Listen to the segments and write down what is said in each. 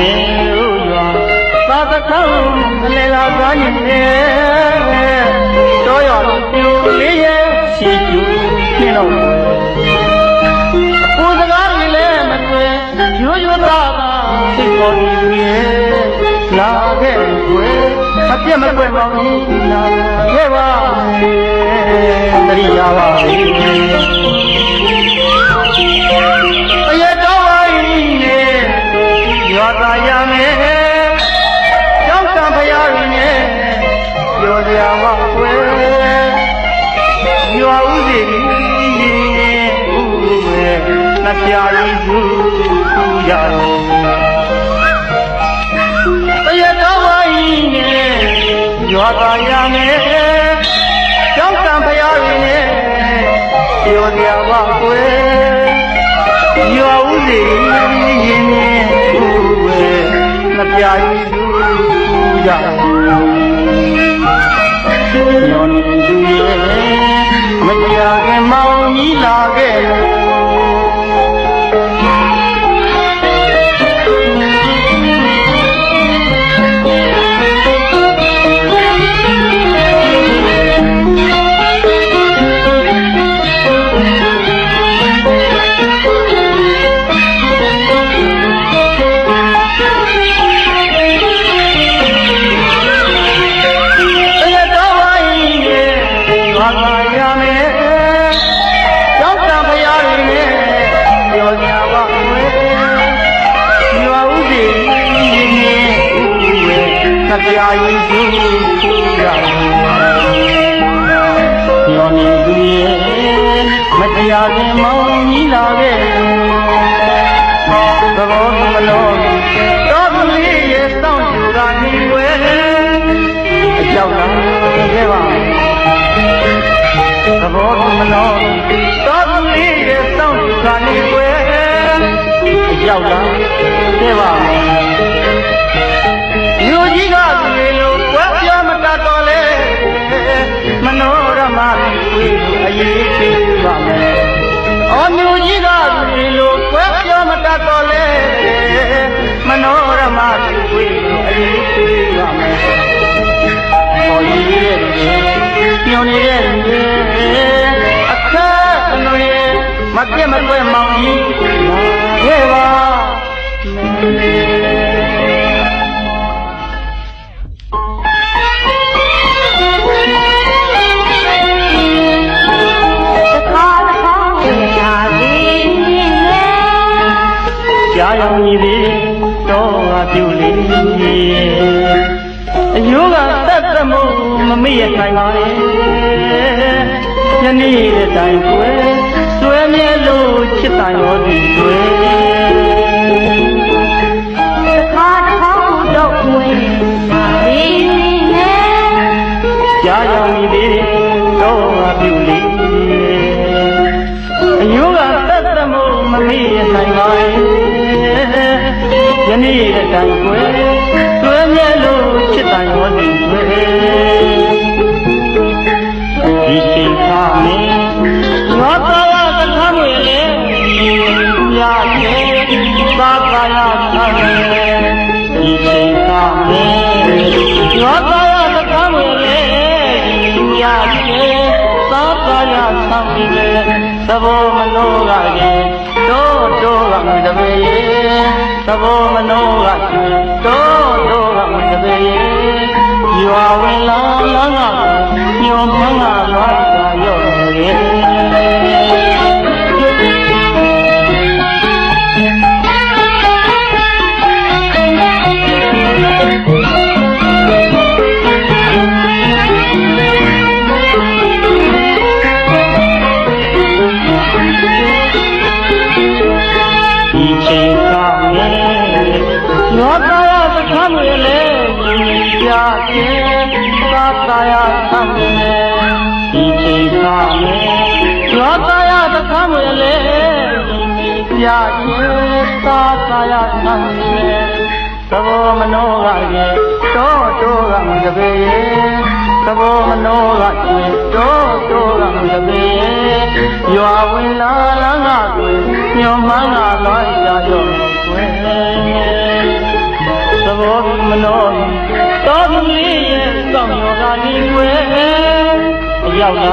မေလို့ရွာသာသကောင်းအလေသာသွားရင်လေတော့ရောပြူလေးရဲ့ချီကျူပြင်းတော့ကိုယ်စကားတွေလည်းမတွေ့ရိုးရိုးသားသားစိတ်ပေါ်နေရဲ့လာခဲ့ွယ်အပြတ်မကွယ်မောင်ကြီးလာခဲ့ပါတရိယာပါ သားရမယ်ကျောင်းကံဖရာရင်းနဲ့ပြောစရာမကွယ်ရွာဦးစီဦးပဲနှပြရီစုရတရတော်ဝိုင်းနေရွာသားရမယ်ကျောင်းကံဖရာရင်းနဲ့ပြောစရာမကွယ်ရွာဦးစီ ကြာခ သပြာရင်စုရညောနေသူရဲ့မတရားခင်မောင်ကြီးလာခဲ့သဘောမလို့တော်သူလေးရဲ့စောင့်ကြကနေွယ်အကြောက်လာခဲ့ပါသဘောတူမလို့တော်သူလေးရဲ့စောင့်ကြကနေွယ် အရေးပေးပါမယ်အော်မြို့ကြီးကသူတွေလိုကွက်ပြောမတတ်တော့လေမနောရမဝေ ကြာရောင်ကြီးသည်တော့ငါပြုလေအယိုးကသက်သက်မို့မမေ့ရဆိုင်ပါလေယနေ့တဲ့တိုင်ကွယ်ဆွဲမြဲလို့ချစ်တိုင်တော်သည်ကွယ်ကြာရောင်ကြီးသည်တော့ငါပြုလေအယိုးကသက်သက်မို့မမေ့ရဆိုင်ပါလေ ယနေ့တဲ့တိုင်ကွယ်ဆွဲမြဲလို့ချစ်တိုင်တော်သည်ကွယ်ဒီချိန်ခါမင်းငါသာရသခမ်းဝင်လေရရဲ့သာသာရသမ်းဝင်ဒီချိန်ခါမင်းငါသာရသခမ်းဝင်လေရရဲ့သာသာရသမ်းဝင်သဘောမနောကကြီးတို့တို့ကမတပေ သဘောမနောကကြီးတို့တို့ကမတပေရွာဝင်လာလမ်းက သားရသခမ်းဝင်လေပြခြင်းသာသာရသမ်းဝင်ဒီချိန်ကမင်းရောသားရသခမ်းဝင်လေပြခြင်းသာသာရသမ်းဝင်သဘောမနောကရေတောတောကမတပေသဘောမနောကရေတောတောကမတပေရွာဝင်လာလမ်းကတွင်ညောမှန်းက ရဲ့စောင့်ရောကနေွယ်အရောက်လာ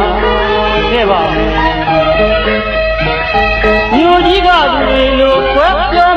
ခဲ့ပါမြို့ကြီးကသူတွေလိုခွဲပြောမတတ်တော့လဲ